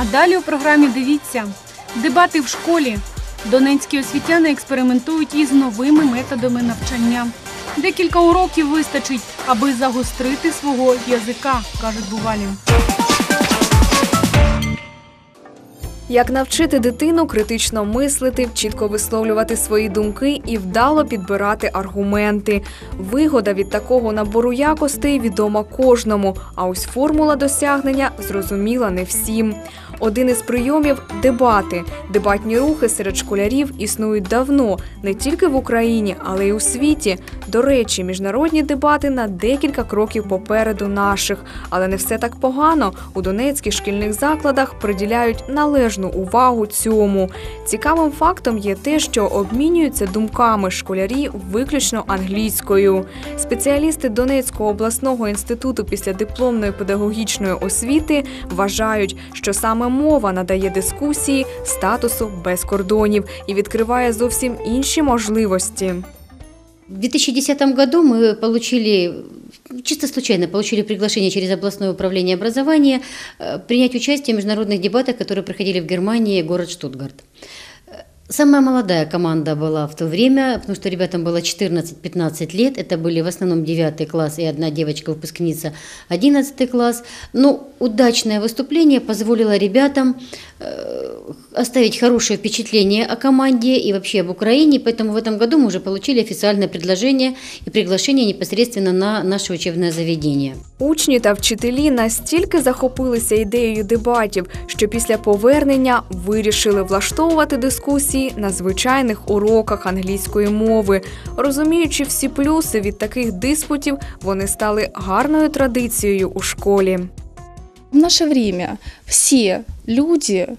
А далі у програмі дивіться дебати в школі. Донецькі освітяни експериментують із новими методами навчання. Декілька уроків вистачить, аби загострити свого язика, кажуть бувалі. Як навчити дитину критично мислити, чітко висловлювати свої думки і вдало підбирати аргументи. Вигода від такого набору якостей відома кожному, а ось формула досягнення зрозуміла не всім. Один із прийомів дебати. Дебатні рухи серед школярів існують давно, не тільки в Україні, але й у світі. До речі, міжнародні дебати на декілька кроків попереду наших. Але не все так погано. У донецьких шкільних закладах приділяють належну увагу цьому. Цікавим фактом є те, що обмінюються думками школярі виключно англійською. Спеціалісти Донецького обласного інституту післядипломної педагогічної освіти вважають, що саме мова надає дискусії статусу без кордонів і відкриває зовсім інші можливості. В 2010 году мы получили, чисто случайно, получили приглашение через областное управление образования э, принять участие в международных дебатах, которые проходили в Германии, город Штутгарт. Самая молодая команда была в то время, потому что ребятам было 14-15 лет. Это были в основном 9 класс и одна девочка-выпускница 11 класс. Но удачное выступление позволило ребятам оставить хорошее впечатление о команде и вообще об Украине. Поэтому в этом году мы уже получили официальное предложение и приглашение непосредственно на наше учебное заведение. Учні та вчителі настільки захопилися ідеєю дебатів, що після повернення вирішили влаштовувати дискусії на звичайних уроках англійської мови. Розуміючи всі плюси від таких диспутів, вони стали гарною традицією у школі. В наше время все люди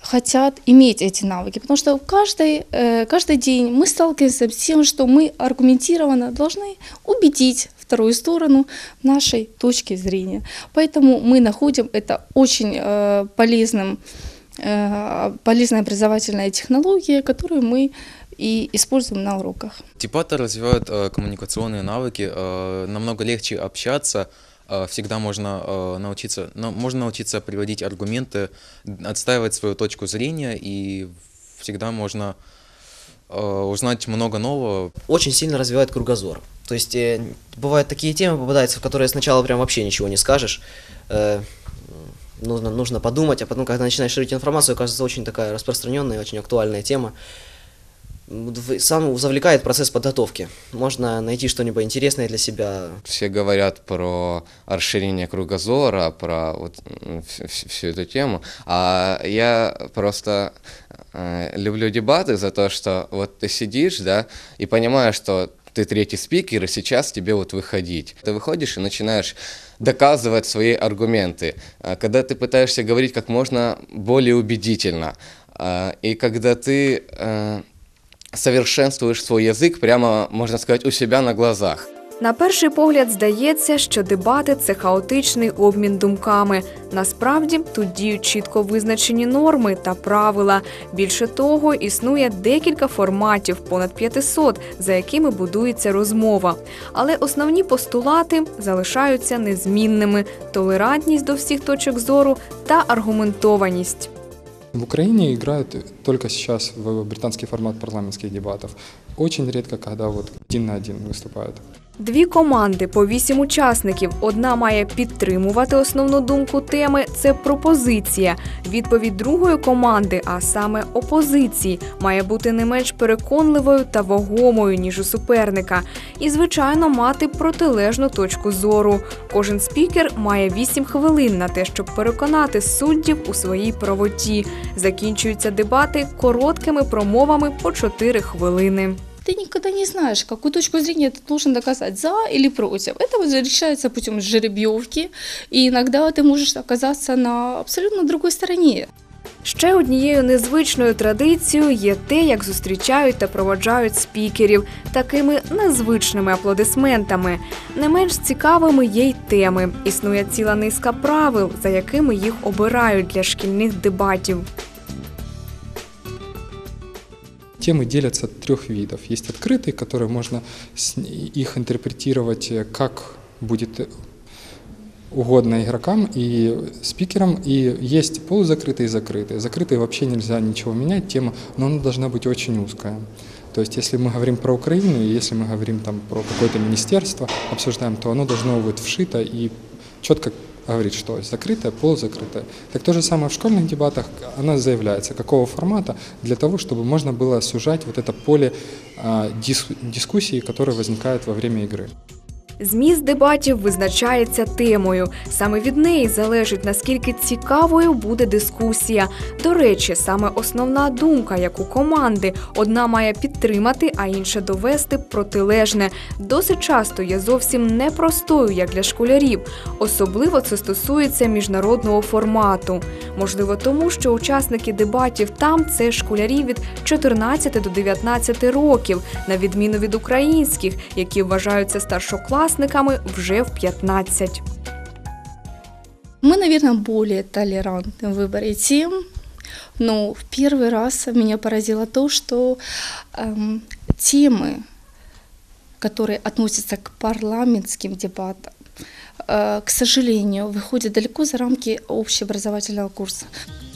хотят иметь эти навыки, потому что каждый, э, каждый день мы сталкиваемся с тем, что мы аргументированно должны убедить вторую сторону нашей точки зрения. Поэтому мы находим это очень э, полезным, э, полезной образовательной технологией, которую мы и используем на уроках. Дебаты развивают э, коммуникационные навыки, э, намного легче общаться, всегда можно э, научиться, но можно научиться приводить аргументы, отстаивать свою точку зрения, и всегда можно э, узнать много нового. очень сильно развивает кругозор. То есть э, бывают такие темы попадаются, в которые сначала прям вообще ничего не скажешь. Э, нужно, нужно подумать, а потом, когда начинаешь ширить информацию, оказывается очень такая распространенная, очень актуальная тема. Сам завлекает процесс подготовки. Можно найти что-нибудь интересное для себя, Все говорят про расширение кругозора, про вот всю эту тему, а я просто э, люблю дебаты за то, что вот ты сидишь, да, и понимаешь, что ты третий спикер, и сейчас тебе вот выходить. Ты выходишь и начинаешь доказывать свои аргументы. А Когда ты пытаешься говорить как можно более убедительно, а, и когда ты э, совершенствуешь свой язык прямо, можно сказать, у себя на глазах. На перший погляд здається, що дебати це хаотичний обмін думками. Насправді тут діють чітко визначені норми та правила. Більше того, існує декілька форматів, понад 500, за якими будується розмова. Але основні постулати залишаються незмінними: толерантність до всіх точок зору та аргументованість. В Украине играют только сейчас в британский формат парламентских дебатов. Очень редко, когда вот один на один выступают. Дві команди по вісім учасників. Одна має підтримувати основну думку теми це пропозиція. Відповідь другої команди, а саме опозиції, має бути не менш переконливою та вагомою, ніж у суперника, і, звичайно, мати протилежну точку зору. Кожен спікер має 8 хвилин на те, щоб переконати суддів у своїй правоті. Закінчуються дебати короткими промовами по 4 хвилини Ты никогда не знаешь, какую точку зрения ты должен доказать, за или против. Это вот решается путем жеребьевки, и иногда ты можешь оказаться на абсолютно другой стороне. Ще однією незвичною традицією є те, як зустрічають та проводжають спікерів такими незвичними аплодисментами. Не менш цікавими є й теми. Існує ціла низка правил, за якими їх обирають для шкільних дебатів. Темы делятся трех видов. Есть открытые, которые можно с- их интерпретировать, э, как будет э, угодно игрокам и спикерам, и есть полузакрытые и закрытые. Закрытые вообще нельзя ничего менять, тема, но она должна быть очень узкая. То есть, если мы говорим про Украину, и если мы говорим там про какое-то министерство, обсуждаем, то оно должно быть вшито и четко говорить, что закрытое, полузакрытое. Так то же самое в школьных дебатах, оно заявляется, какого формата, для того, чтобы можно было сужать вот это поле а, дис- дискуссий, которые возникают во время игры. Зміст дебатів визначається темою. Саме від неї залежить наскільки цікавою буде дискусія. До речі, саме основна думка, як у команди, одна має підтримати, а інша довести протилежне. Досить часто є зовсім непростою, як для школярів. Особливо це стосується міжнародного формату. Можливо, тому що учасники дебатів там це школярі від 14 до 19 років, на відміну від українських, які вважаються старшокласниками вже в 15. Мы, наверное, более толерантны в выборе тем, но в первый раз меня поразило то, что эм, темы, которые относятся к парламентским дебатам, э, к сожалению, выходят далеко за рамки общеобразовательного курса.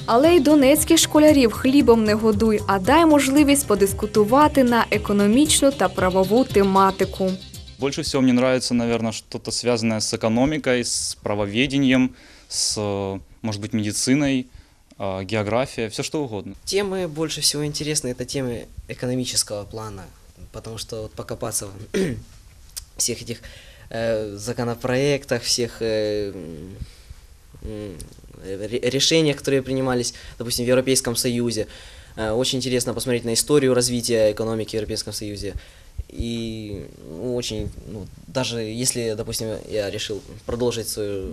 Але й донецьких школярів хлібом не годуй, а дай можливість подискутувати на економічну та правову тематику. Больше всего мне нравится, наверное, что-то связанное с экономикой, с правоведением, с, может быть, медициной, э, география, все что угодно. Темы больше всего интересны, это темы экономического плана, потому что вот покопаться в всех этих э, законопроектах, всех э, решениях, которые принимались, допустим, в Европейском Союзе. Э, Очень интересно посмотреть на историю развития экономики в Европейском Союзе. И ну, очень, ну, даже если, допустим, я решил продолжить свое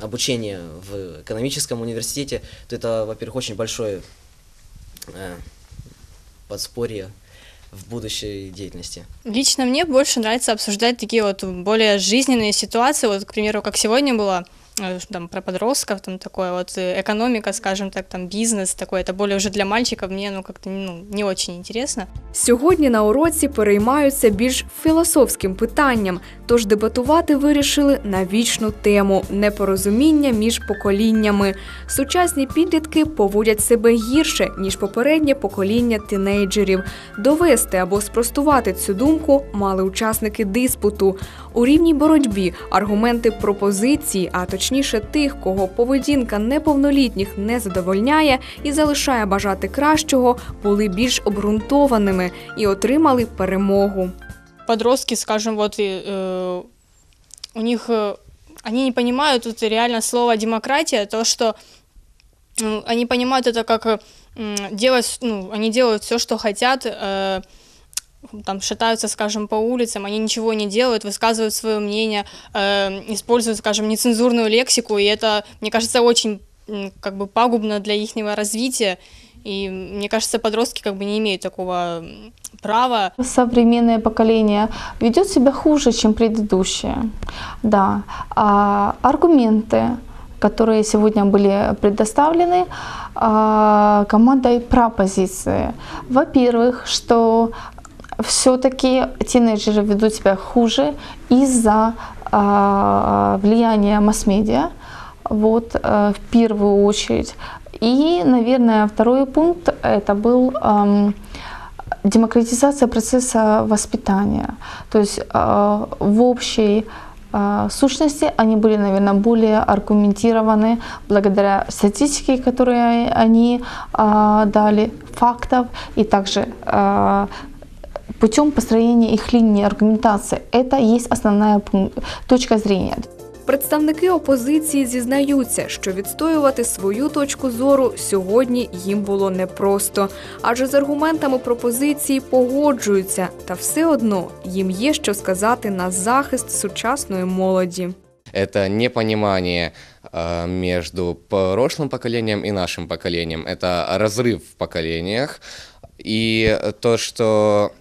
обучение в экономическом университете, то это, во-первых, очень большое э, подспорье в будущей деятельности. Лично мне больше нравится обсуждать такие вот более жизненные ситуации, вот, к примеру, как сегодня было, там, про подростков, там, такое вот, э, экономика, скажем так, там, бизнес такой, это более уже для мальчиков, мне, ну, как-то, ну, не очень интересно. Сьогодні на уроці переймаються більш філософським питанням, тож дебатувати вирішили на вічну тему непорозуміння між поколіннями. Сучасні підлітки поводять себе гірше ніж попереднє покоління тинейджерів. Довести або спростувати цю думку мали учасники диспуту. У рівній боротьбі аргументи пропозиції, а точніше тих, кого поведінка неповнолітніх не задовольняє і залишає бажати кращого, були більш обґрунтованими і отримали перемогу. Подростки, скажем, вот, и, э, у них, э, они не понимают тут реально слово демократия, то, что э, они понимают это как э, м, делать, ну, они делают все, что хотят, э, там шатаются, скажем, по улицам, они ничего не делают, высказывают свое мнение, э, используют, скажем, нецензурную лексику, и это, мне кажется, очень как бы пагубно для их развития. И мне кажется, подростки как бы не имеют такого права Современное поколение ведет себя хуже, чем предыдущее. Да. А аргументы, которые сегодня были предоставлены а, командой пропозиции. Во-первых, что все-таки тинейджеры ведут себя хуже из-за а, влияния масс-медиа, вот, э, в первую очередь. И, наверное, второй пункт это был ам, демократизация процесса воспитания. То есть э, в общей э, сущности они были, наверное, более аргументированы благодаря статистике, которую они э, дали, фактов и также э, путем построения их линии аргументации. Это есть основная пун- точка зрения. Представники опозиції зізнаються, що відстоювати свою точку зору сьогодні їм було непросто, адже з аргументами пропозиції погоджуються, та все одно їм є що сказати на захист сучасної молоді. Это непонимание э, между прошлым поколением и нашим поколением. Это разрыв в поколениях. И то, что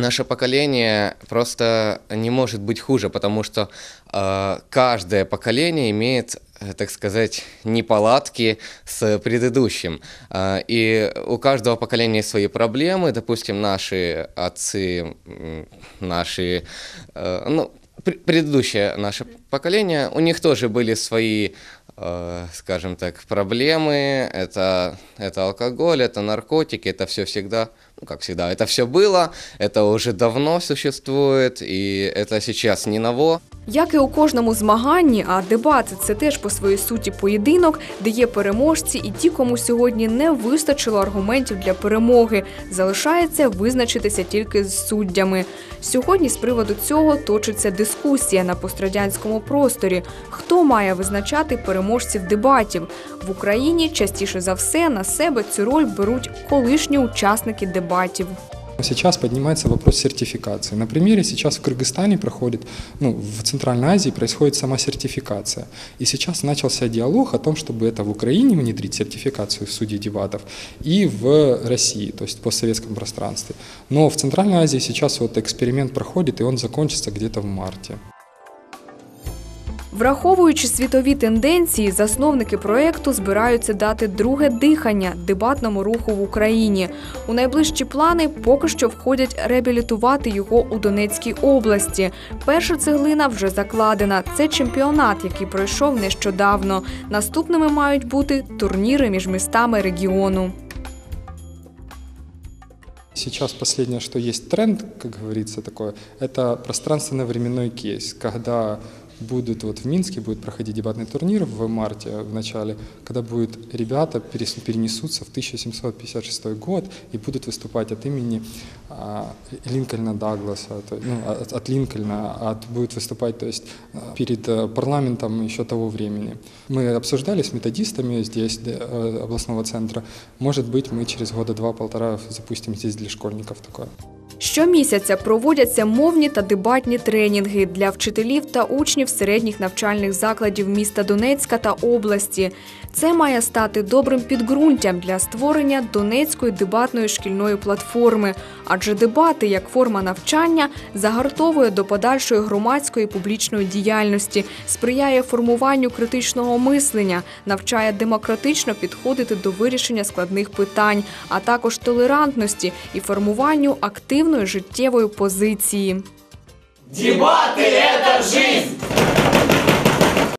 наше поколение просто не может быть хуже, потому что э, каждое поколение имеет, э, так сказать, неполадки с предыдущим. Э, и у каждого поколения свои проблемы. Допустим, наши отцы, м, наши, э, ну, пр- предыдущее наше поколение, у них тоже были свои, э, скажем так, проблемы. Это, это алкоголь, это наркотики, это все всегда, ну как всегда, это все было, это уже давно существует, и это сейчас не ново. Як і у кожному змаганні, а дебати це теж по своїй суті поєдинок, де є переможці і ті, кому сьогодні не вистачило аргументів для перемоги. Залишається визначитися тільки з суддями. Сьогодні з приводу цього точиться дискусія на пострадянському просторі. Хто має визначати переможців дебатів в Україні? Частіше за все на себе цю роль беруть колишні учасники дебатів. Сейчас поднимается вопрос сертификации. На примере сейчас в Кыргызстане проходит, ну, в Центральной Азии происходит сама сертификация. И сейчас начался диалог о том, чтобы это в Украине внедрить сертификацию судей дебатов и в России, то есть в постсоветском пространстве. Но в Центральной Азии сейчас вот эксперимент проходит, и он закончится где-то в марте. Враховуючи світові тенденції, засновники проекту збираються дати друге дихання дебатному руху в Україні. У найближчі плани поки що входять реабілітувати його у Донецькій області. Перша цеглина вже закладена. Це чемпіонат, який пройшов нещодавно. Наступними мають бути турніри між містами регіону. Сейчас последнее, что есть тренд, как говорится, такое, это пространственно-временной кейс, когда будут вот в Минске будет проходить дебатный турнир в марте в начале, когда будет ребята перенесутся в 1756 год и будут выступать от имени а, Линкольна Дагласа, то- ну, от, от Линкольна, от, будут выступать то есть, а, перед э, парламентом еще того времени. Мы обсуждали с методистами здесь, де- э, областного центра. Может быть, мы через года два-полтора запустим здесь для школьников такое. Щомісяця проводяться мовні та дебатні тренінги для вчителів та учнів середніх навчальних закладів міста Донецька та області. Це має стати добрим підґрунтям для створення Донецької дебатної шкільної платформи, адже дебати як форма навчання загартовує до подальшої громадської публічної діяльності, сприяє формуванню критичного мислення, навчає демократично підходити до вирішення складних питань, а також толерантності і формуванню активної життєвої позиції. Дебаты – це жизнь!